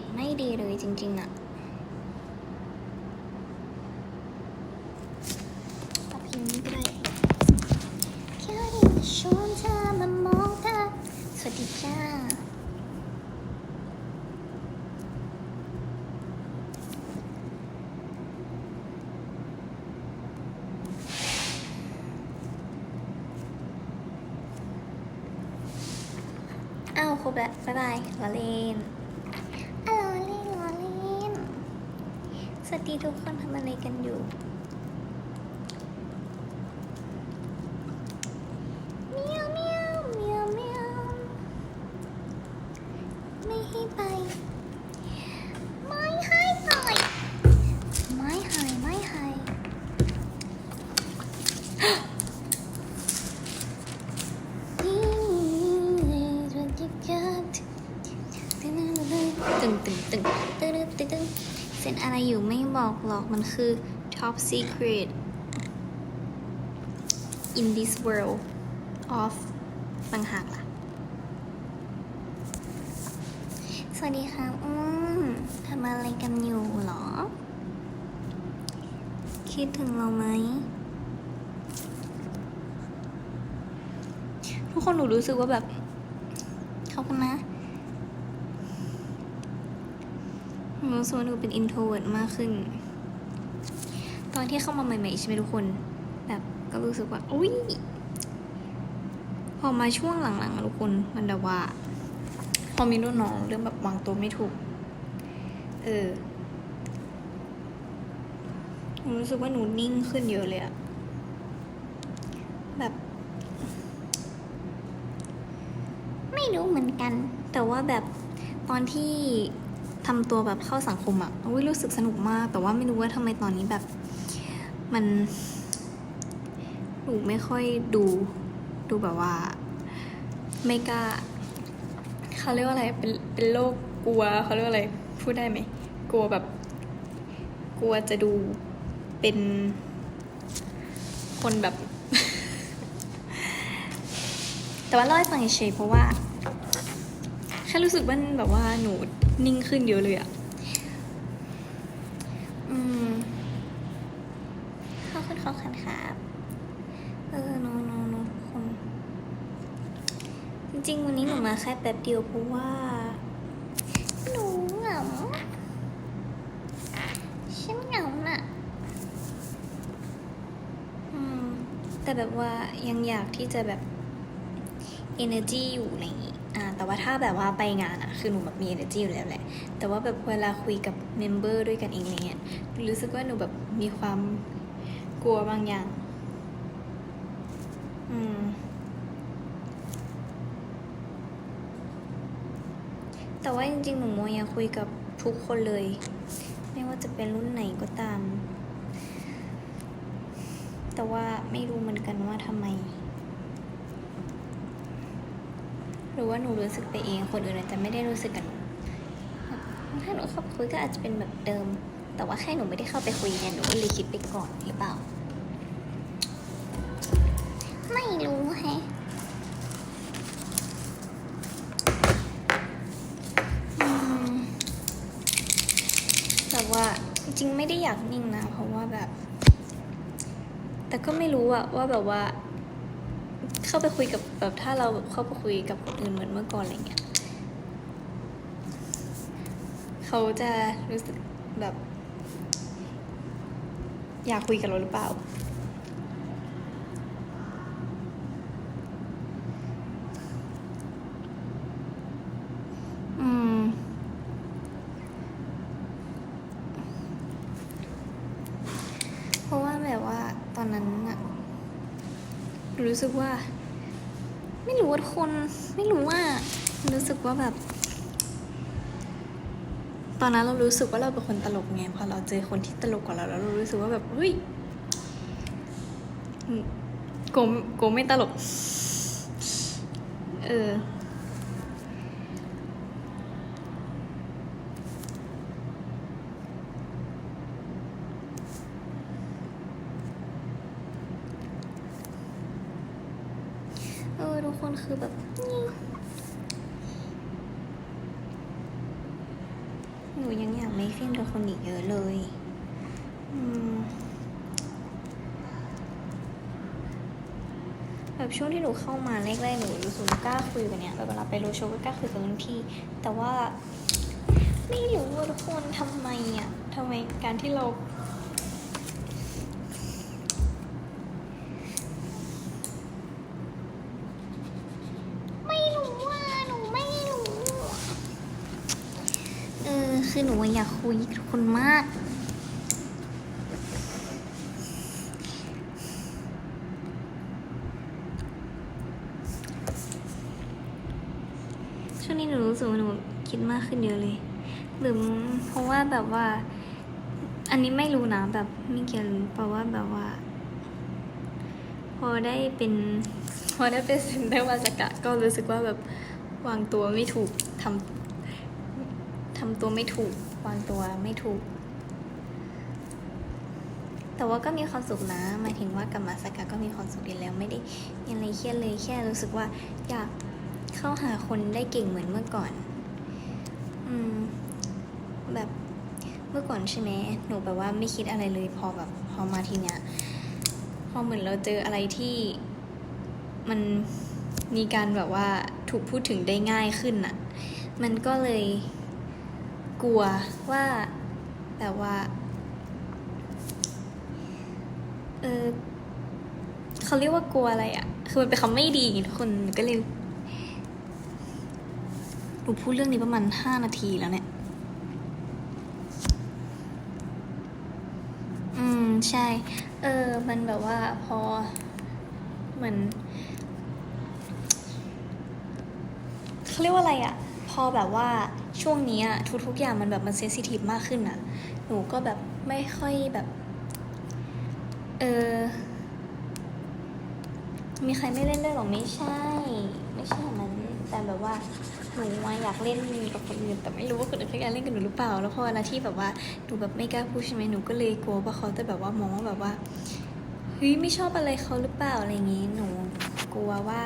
ตไม่ดีเลยจริงๆอะตัดพิมพ์นี้ก็ได้แค่ได้ชวนเธอมามองตาสวัสดีจ้าอ้าวครบแล้วบ๊ายบายลาเลนอ้าวลาเลนลาเลน สวัสดีทุกคนทำอะไรกันอยู่ อะไรอยู่ไม่บอกหรอกมันคือ top secret in this world of ต่างหากล่ะ สวัสดีค่ะ อืมทำอะไรกันอยู่หรอ คิดถึงเราไหม ทุกคนหนูรู้สึกว่าแบบขอบคุณนะ หนูรู้สึกว่าหนูเป็น introvert มากขึ้น ตอนที่เข้ามาใหม่ๆใช่ไหมทุกคน แบบก็รู้สึกว่าอุ้ยพอมาช่วงหลังๆทุกคนมันแบบว่า พอมีรุ่นน้องเรื่องแบบวางตัวไม่ถูก เออหนูรู้สึกว่าหนูนิ่งขึ้นเยอะเลยอะแบบ ไม่รู้เหมือนกัน แต่ว่าแบบตอนที่ ทำตัวแบบเข้าสังคมอะอุ้ยรู้สึกสนุกมาก แต่ว่าไม่รู้ว่าทำไมตอนนี้แบบ มันหนูไม่ค่อยดูดูแบบว่า ไม่กล้าเขาเรียกว่าอะไรเป็นเป็นโรคกลัวเขาเรียกว่าอะไรพูดได้ไหมกลัวแบบ กลัวจะดูเป็น คนแบบ แต่ว่าเล่าให้ฟังเฉยเพราะว่าแค่รู้สึกว่าแบบว่าหนู นิ่งขึ้นเยอะเลยอะอืมเข้าขึ้นเข้าขันครับเออโนโนโนทุกคนจริงๆ วันนี้หนูมาแค่แป๊บเดียวเพราะว่า หนูเหงาฉันเหงาน่ะอืมแต่แบบว่ายังอยากที่จะแบบ energy อยู่ในอ่า แต่ว่าถ้าแบบว่าไปงานอะคือหนูแบบมี energy อยู่แล้วแหละ แต่ว่าแบบเวลาคุยกับเมมเบอร์ด้วยกันเองอะไรเงี้ยรู้สึกว่าหนูแบบมีความกลัวบางอย่าง อืม แต่ว่าจริงๆ หนูโมยังคุยกับทุกคนเลย ไม่ว่าจะเป็นรุ่นไหนก็ตาม แต่ว่าไม่รู้เหมือนกันว่าทำไม หรือว่าหนูรู้สึกไปเอง คนอื่นอาจจะไม่ได้รู้สึกกันถ้าหนูเข้าไปคุยก็อาจจะเป็นแบบเดิม แต่ว่าแค่หนูไม่ได้เข้าไปคุยเนี่ยหนูก็เลยคิดไปก่อนหรือเปล่า ไม่รู้แฮะแต่ว่าจริงๆไม่ได้อยากนิ่งนะ เพราะว่าแบบ แต่ก็ไม่รู้อะว่าแบบว่า เข้าไปคุยกับแบบถ้าเราแบบเข้าไปคุยกับคนอื่นเหมือนเมื่อก่อนอะไรเงี้ยเขาจะรู้สึกแบบ อยากคุยกับเราหรือเปล่า อืม เพราะว่าแบบว่าตอนนั้นอะ รู้สึกว่า ไม่รู้ว่าคนไม่รู้ว่า รู้สึกว่าแบบ ตอนนั้นเรารู้สึกว่าเราเป็นคนตลกไงพอเราเจอคนที่ตลกกว่าเราแล้วเรารู้สึกว่าแบบเฮ้ยโกโกไม่ตลก เออ เเออทุก คือแบบหนูยังอยากไม่ฟี้ยงทุกคนอีกเยอะเลยแบบช่วงที่หนูเข้ามาแรกๆหนูรู้สึกกล้าคุยกับเนี้ยแบบเวลาไปโรดโชว์ก็กล้าคุยกับรุ่นพี่ แต่ว่าไม่รู้ว่าทุกคนทำไมอะทำไมการที่เรา ไม่รู้ว่าหนูไม่รู้ เออ คือหนูอยากคุยกับทุกคนมาก ช่วงนี้หนูรู้สึกว่าหนูคิดมากขึ้นเยอะเลย หรือเพราะว่าแบบว่า อันนี้ไม่รู้นะแบบไม่เกี่ยวเพราะว่าแบบว่า พอได้เป็นพอได้เป็นเซนเตอร์วาสกะก็รู้สึกว่าแบบวางตัวไม่ถูกทำำตัวไม่ถูกวางตัวไม่ถูก แต่ว่าก็มีความสุขนะหมายถึงว่ากับมาสกะก็มีความสุขดีแล้วไม่ได้มีอะไรเครียดเลยแค่รู้สึกว่าอยากเข้าหาคนได้เก่งเหมือนเมื่อก่อน อืม แบบเมื่อก่อนใช่ไหมหนูแบบว่าไม่คิดอะไรเลยพอแบบพอมาทีเนี้ยพอเหมือนเราเจออะไรที่มันมีการแบบว่าถูกพูดถึงได้ง่ายขึ้นน่ะมันก็เลย กลัวว่าแบบว่า เออเขาเรียกว่ากลัวอะไรอะ่ะ คือมันเป็นคำไม่ดีทุกคนก็เลยหนูพูดเรื่องนี้ประมาณห้านาทีแล้วเนี่ย อืมใช่ เออ มันแบบว่าพอเหมือนเขาเรียกว่าอะไรอะพ อแบบว่าช่วงนี้อะทุกๆอย่างมันแบบมันเซนซิทีฟมากขึ้นอะหนูก็แบบไม่ค่อยแบบ เออมีใครไม่เล่นด้วยหรอไม่ใช่ ไม่ใช่อย่างนั้นแต่แบบว่าหนูว่าอยากเล่นกับคนอื่นแต่ไม่รู้ว่าคนอื่นเขาอยากเล่นกับหนูหรือเปล่า แล้วพอเวลาที่แบบว่าหนูแบบไม่กล้าพูดใช่ไหมหนูก็เลยกลัวว่าเขาจะแบบว่ามองว่าแบบว่าเฮ้ยไม่ชอบอะไรเขาหรือเปล่าอะไรอย่างงี้หนูกลัวว่า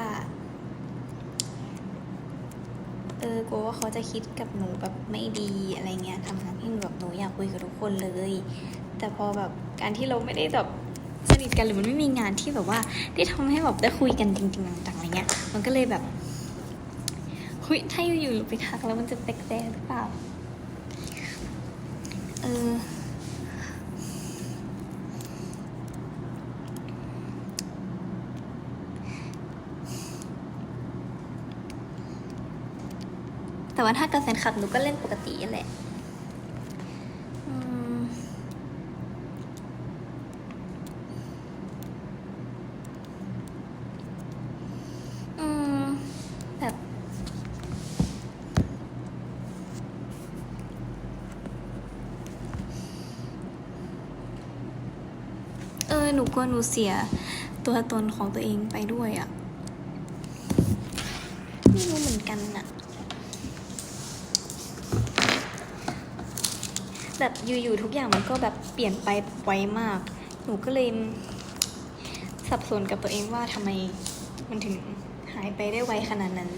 เออกลัวว่าเขาจะคิดกับหนูแบบไม่ดีอะไรเงี้ยทำให้หนูแบบหนูอยากคุยกับทุกคนเลย แต่พอแบบการที่เราไม่ได้แบบสนิทกันหรือมันไม่มีงานที่แบบว่าได้ทำให้แบบได้คุยกันจริง ๆต่างๆอะไรเงี้ย มันก็เลยแบบคุยถ้าอยู่ๆไปทักแล้วมันจะแปลกๆหรือเปล่า แต่ว่าถ้ากับแฟนคลับหนูก็เล่นปกติอันแหละอืมแบบเออหนูกลัวหนูเสียตัวตนของตัวเองไปด้วยอะ่ะ ไม่รู้เหมือนกันน่ะ แบบอยู่ๆทุกอย่างมันก็แบบเปลี่ยนไปไวมาก หนูก็เลยสับสนกับตัวเองว่าทำไมมันถึงหายไปได้ไวขนาดนั้น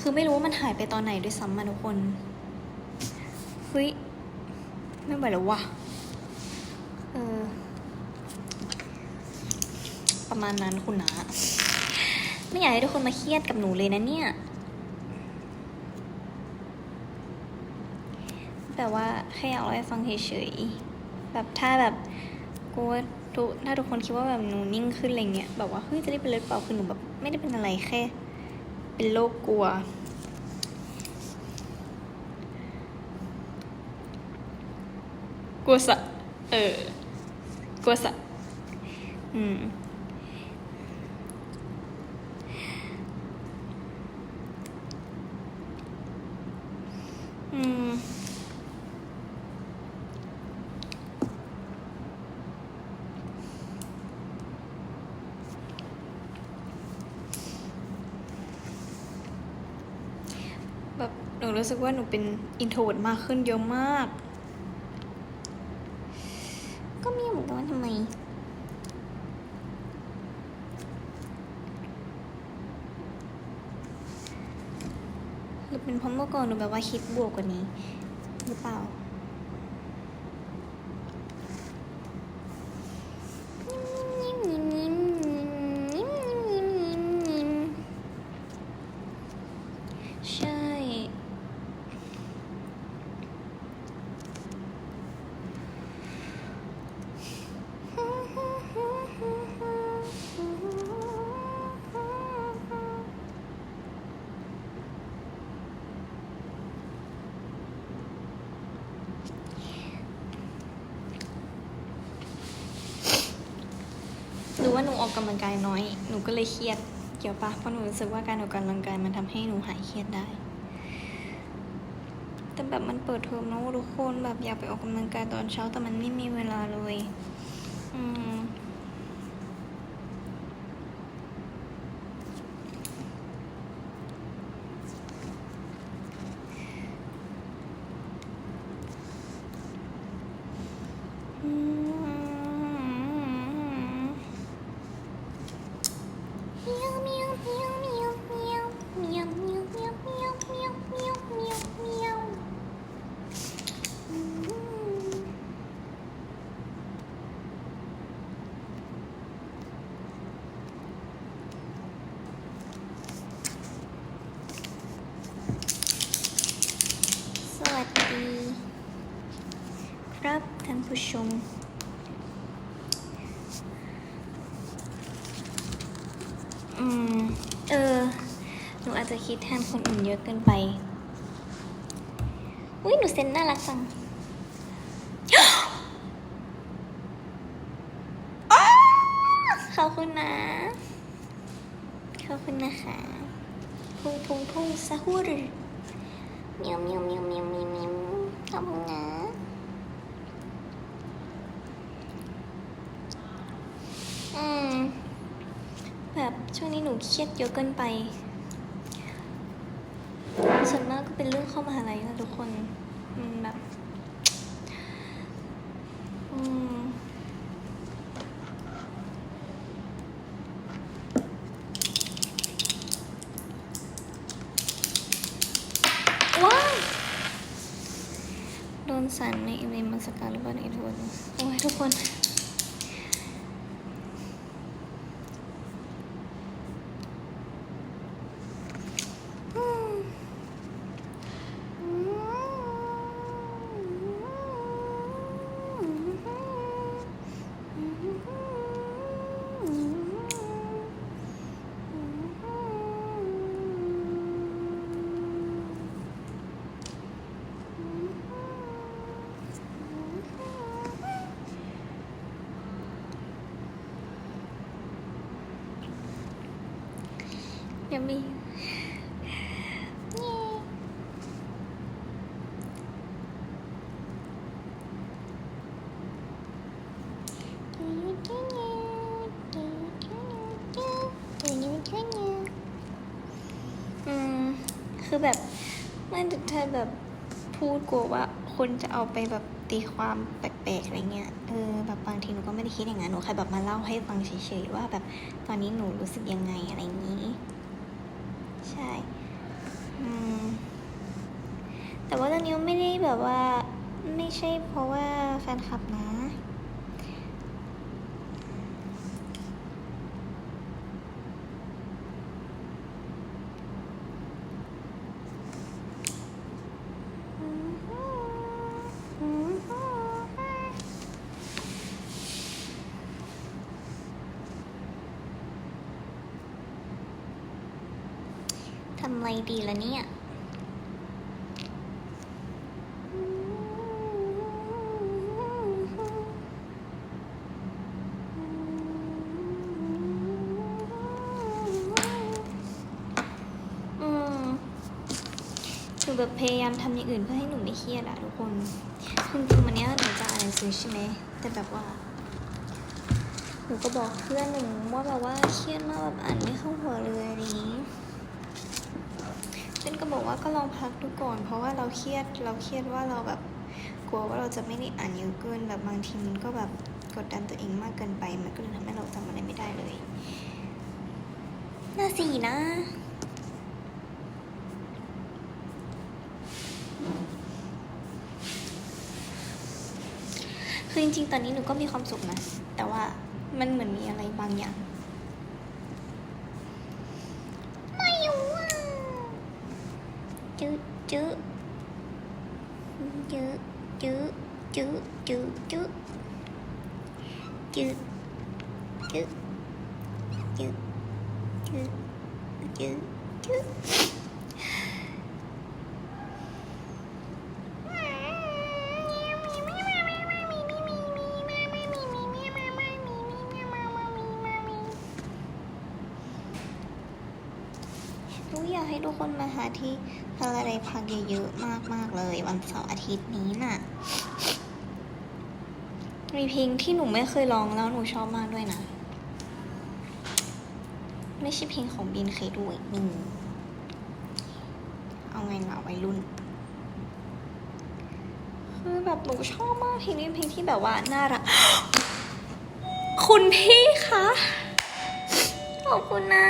คือไม่รู้ว่ามันหายไปตอนไหนด้วยซ้ำมาทุกคนเฮ้ยไม่ไหวแล้ววะเออประมาณนั้นคุณนะไม่อยากให้ทุกคนมาเครียดกับหนูเลยนะเนี่ย แต่ว่าแค่อยากเล่าให้ฟังเฉยๆแบบถ้าแบบกลัวทุกถ้าทุกคนคิดว่าแบบหนูนิ่งขึ้นอะไรเงี้ยแบบว่าเฮ้ยจะได้เป็นเลือดเปล่าคือหนูแบบไม่ได้เป็นอะไรแค่ เป็นโรคกลัว กลัวสะเออกลัวสะอืม รู้สึกว่าหนูเป็นอินโทรดมากขึ้นเยอะมาก ก็มีเหมือนกันว่าทำไมหรือเป็นเพราะเมื่อก่อนหนูแบบว่าคิดบวกกว่านี้ หรือเปล่า หนูออกกำลังกายน้อย หนูก็เลยเครียด เกี่ยวปะเพราะหนูรู้สึกว่าการออกกำลังกายมันทำให้หนูหายเครียดได้ แต่แบบมันเปิดเทอมนะทุกคนแบบอยากไปออกกำลังกายตอนเช้าแต่มันไม่มีเวลาเลย อืม คิดแทนคนอื่นเยอะเกินไป อุ้ยหนูเซนน่ารักจังอขอบคุณนะ ขอบคุณนะคะพุ่งพุ่งพุ่งซาฮูรเมียวเมียวเมียวเมียวเมียวเมียวขอบคุณนะอืม แบบช่วงนี้หนูเครียดเยอะเกินไป เป็นเรื่องเข้ามหาลัยนะทุกคนมันแบบ อืม ว้าวโดนสันในเอเมมาสการหรือเปล่าในทุกคนโอ้ยทุกคน ยังมีเย้อืมคือแบบมันถ้าแบบพูดกลัวว่าคนจะเอาไปแบบตีความแปลกๆอะไรเงี้ย เออแบบบางทีหนูก็ไม่ได้คิดอย่างนั้น หนูแค่แบบมาเล่าให้ฟังเฉยๆว่าแบบตอนนี้หนูรู้สึกยังไงอะไรอย่างนี้ ใช่แต่ว่าเรื่องนี้ไม่ได้แบบว่าไม่ใช่เพราะว่าแฟนคลับนะ ทำอะไรดีล่ะเนี่ย อืม หนูแบบพยายามทำอย่างอื่นเพื่อให้หนูไม่เครียดอะทุกคนคือจริงๆวันนี้หนูจะอ่านหนังสือใช่ไหมแต่แบบว่า หนูก็บอกเพื่อนหนูว่าแบบว่าเครียดมากแบบอ่านไม่เข้าหัวเลยอะไรอย่างนี้เพื่อนก็บอกว่าก็ลองพักดูก่อน เพราะว่าเราเครียดเราเครียดว่าเราแบบกลัวว่าเราจะไม่ได้อ่านเยอะเกินแบบบางทีมันก็แบบกดดันตัวเองมากเกินไป มันก็เลยทำให้เราทำอะไรไม่ได้เลยน่าสีนะ จริง ๆ ตอนนี้หนูก็มีความสุขนะ แต่ว่ามันเหมือนมีอะไรบางอย่าง ไม่รู้อะจืดจืดจืดจืดจืดจืดจืดจืดจืดจืดจืดจืดจืด หนูอยากให้ทุกาที่พาราไดพักเยอะๆมากๆเลย วันเสาร์อาทิตย์นี้น่ะ มีเพลงที่หนูไม่เคยร้องแล้วหนูชอบมากด้วยนะ ไม่ใช่เพลงของบินเคยด้วยนี่เอาไงล่ะวัยรุ่นคือแบบหนูชอบมากเพลงนี้เพลงที่แบบว่าน่ารัก คุณพี่คะ ขอบคุณนะ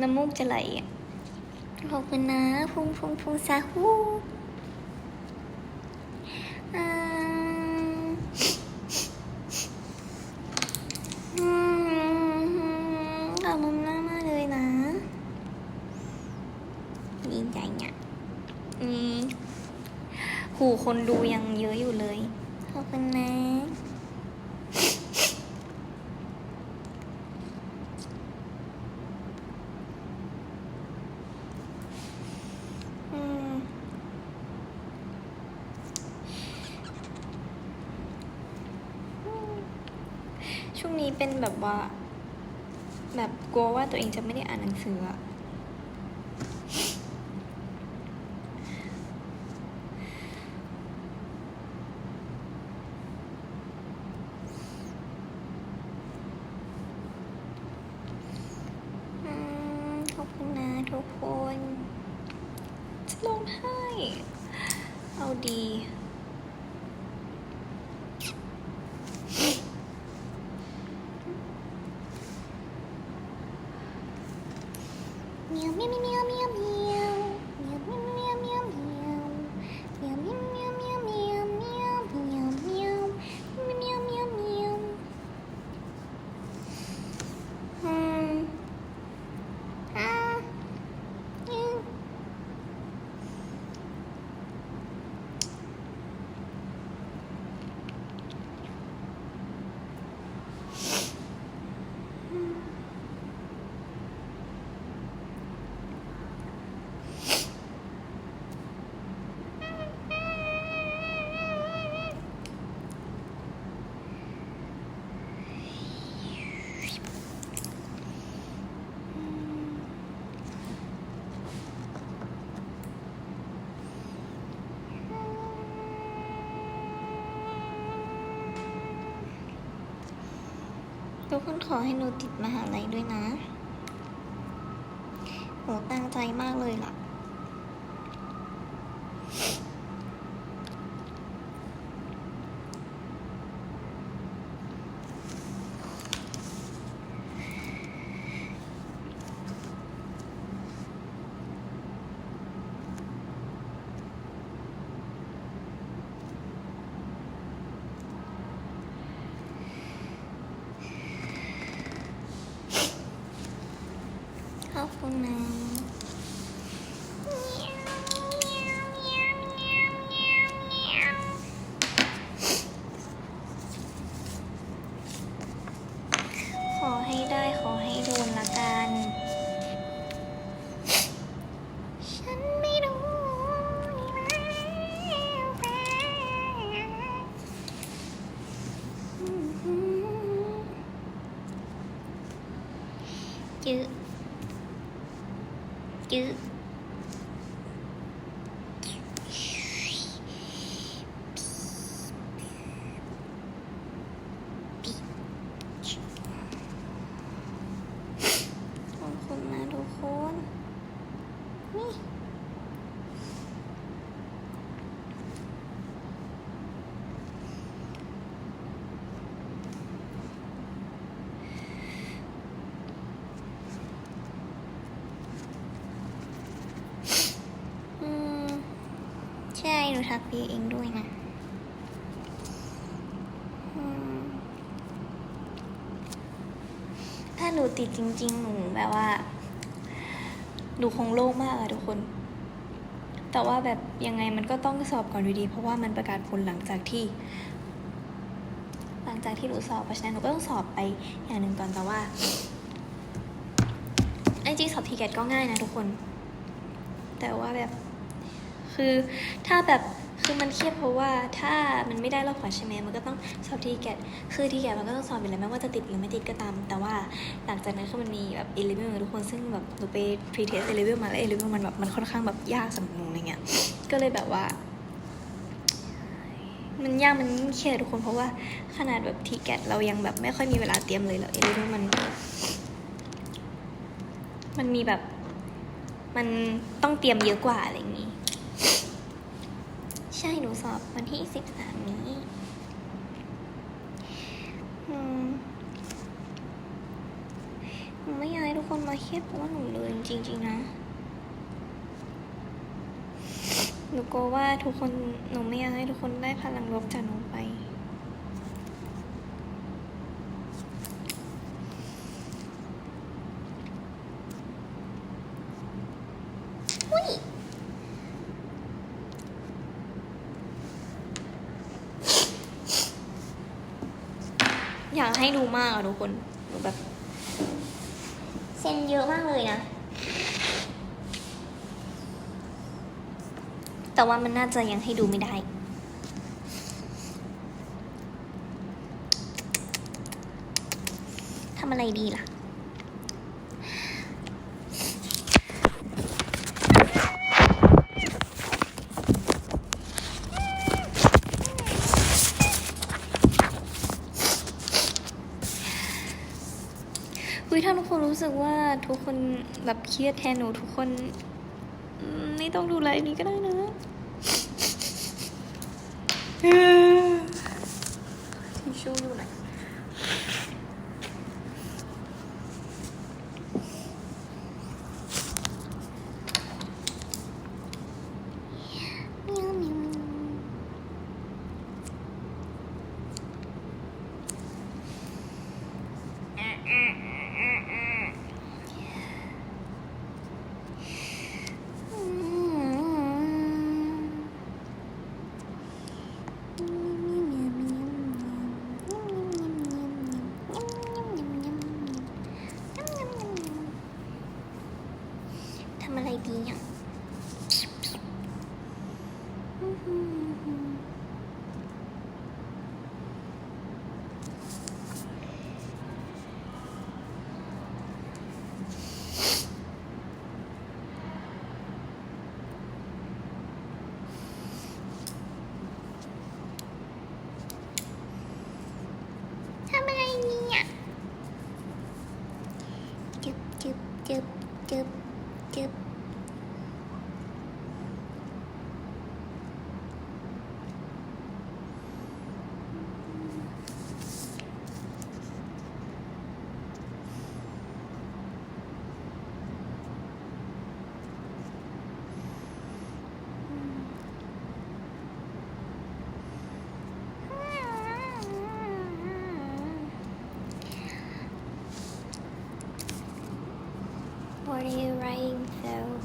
น้ำมูกจะไหลอะ ขอบคุณนะพุงพุงพุงซาฮูอืมขอบคุณมากมากเลยนะดีใจเนี่ยอืมหูคนดูยังเยอะอยู่เลย ขอบคุณนะ อืมช่วงนี้ เป็นแบบว่า แบบกลัวว่าตัวเองจะไม่ได้อ่านหนังสืออะอืมขอบคุณนะทุกคน จะร้องไห้ เอาดี mi, mi, mi. ทุกคนขอให้หนูติดมหาลัยด้วยนะ โหตั้งใจมากเลยล่ะ ทักพี่เองด้วยนะถ้าหนูติดจริง ๆ หนูแบบว่าหนูคงโล่งมากอะทุกคน แต่ว่าแบบยังไงมันก็ต้องสอบก่อนดีๆเพราะว่ามันประกาศผลหลังจากที่ หลังจากที่หนูสอบเพราะฉะนั้นหนูก็ต้องสอบไปอย่างหนึ่งก่อนแต่ว่าไอจริงสอบทีเกตก็ง่ายนะทุกคน แต่ว่าแบบ คือถ้าแบบคือมันเครียดเพราะว่าถ้ามันไม่ได้รอบขวัญใช่ไหมมันก็ต้องสอบทีแกตคือทีแกตมันก็ต้องสอบอยู่แล้วไม่ว่าจะติดหรือไม่ติดก็ตาม แต่ว่าหลังจากนั้นคือมันมีแบบเอลิเมนทุกคนซึ่งแบบหนูไปพรีเทสเอลิเมนมาแล้วเอลิเมนมันแบบมันค่อนข้างแบบยากสำหรับหนูอะไรเงี้ยก็เลยแบบว่า มันยากมันเครียดทุกคนเพราะว่าขนาดแบบทีแกตเรายังแบบไม่ค่อยมีเวลาเตรียมเลยแล้วเอลิเมนมัน มันมีแบบ มันต้องเตรียมเยอะกว่าอะไรอย่างนี้ ช่หนูสอบวันที่สิบสามนี้หนูไม่อยากให้ทุกคนมาเครียดเพราะว่าหนูเลยจริง ๆ นะ หนูกลัวว่าทุกคนหนูไม่อยากให้ทุกคนได้พลังลบจากหนูไป อุ้ย อยากให้ดู มากอะทุกคนหนูแบบเซนเยอะมากเลยนะ แต่ว่ามันน่าจะยังให้ดูไม่ได้ ทำอะไรดีล่ะ ยถ้าทุกคนรู้สึกว่าทุกคนแบบเครียดแทนหนูทุกคนอืมไม่ต้องดูไลน์นี้ก็ได้นะทิชชู่อยู่ไหนเมียวเมียวเมียวอืม ทำอะไรดีอะทำอะไรดีอะจึบจึบจึบจึบจึบ What are you writing though?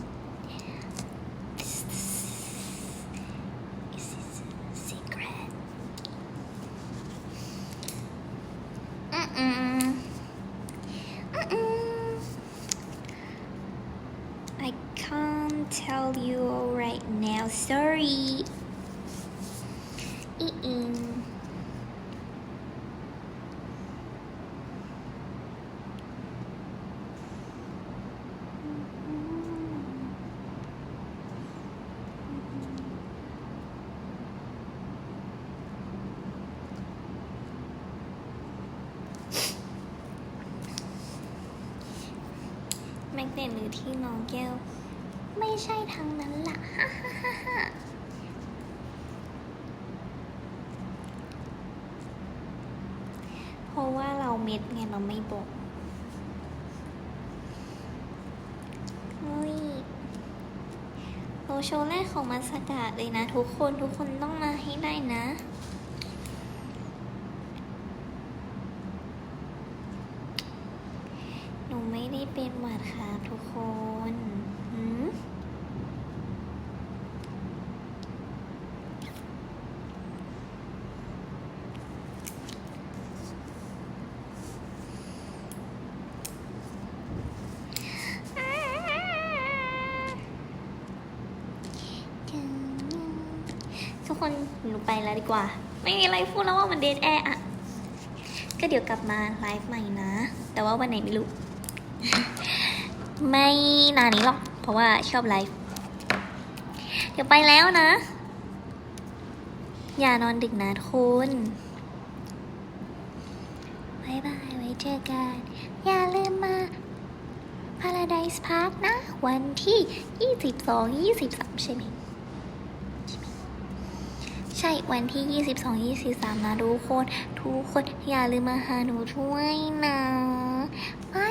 Is this a secret? Mm-mm. Mm-mm. I can't tell you right now. Sorry. Mm-mm. แมกเนตหรือที่น้องแก้ว ไม่ใช่ทางนั้นล่ะฮ่าฮ่าฮ่าฮ่าเพราะว่าเราเม็ดไงเราไม่บอกเฮ้ยโลโชว์แรกของมาสกาเลยนะ ทุกคนทุกคนต้องมาให้ได้นะเไม่ได้เป็นหวัดครับทุกคนหืมทุก คนหนูไปแล้วดีกว่า ไม่มีอะไรพูดแล้วว่ามันเดทแอร์อะก็เดี๋ยวกลับมาไลฟ์ใหม่นะ แต่ว่าวันไหนไม่รู้ ไม่นานนี้หรอก เพราะว่าชอบไลฟ์ เดี๋ยวไปแล้วนะ อย่านอนดึกนะทุกคุณบายบาย ไว้เจอกัน อย่าลืมมา Paradise Park นะ วันที่ 22 23 ใช่ไหม ใช่วันที่ 22 23 นะทุกคน ทุกคนอย่าลืมมาหาหนูช่วยนะบาย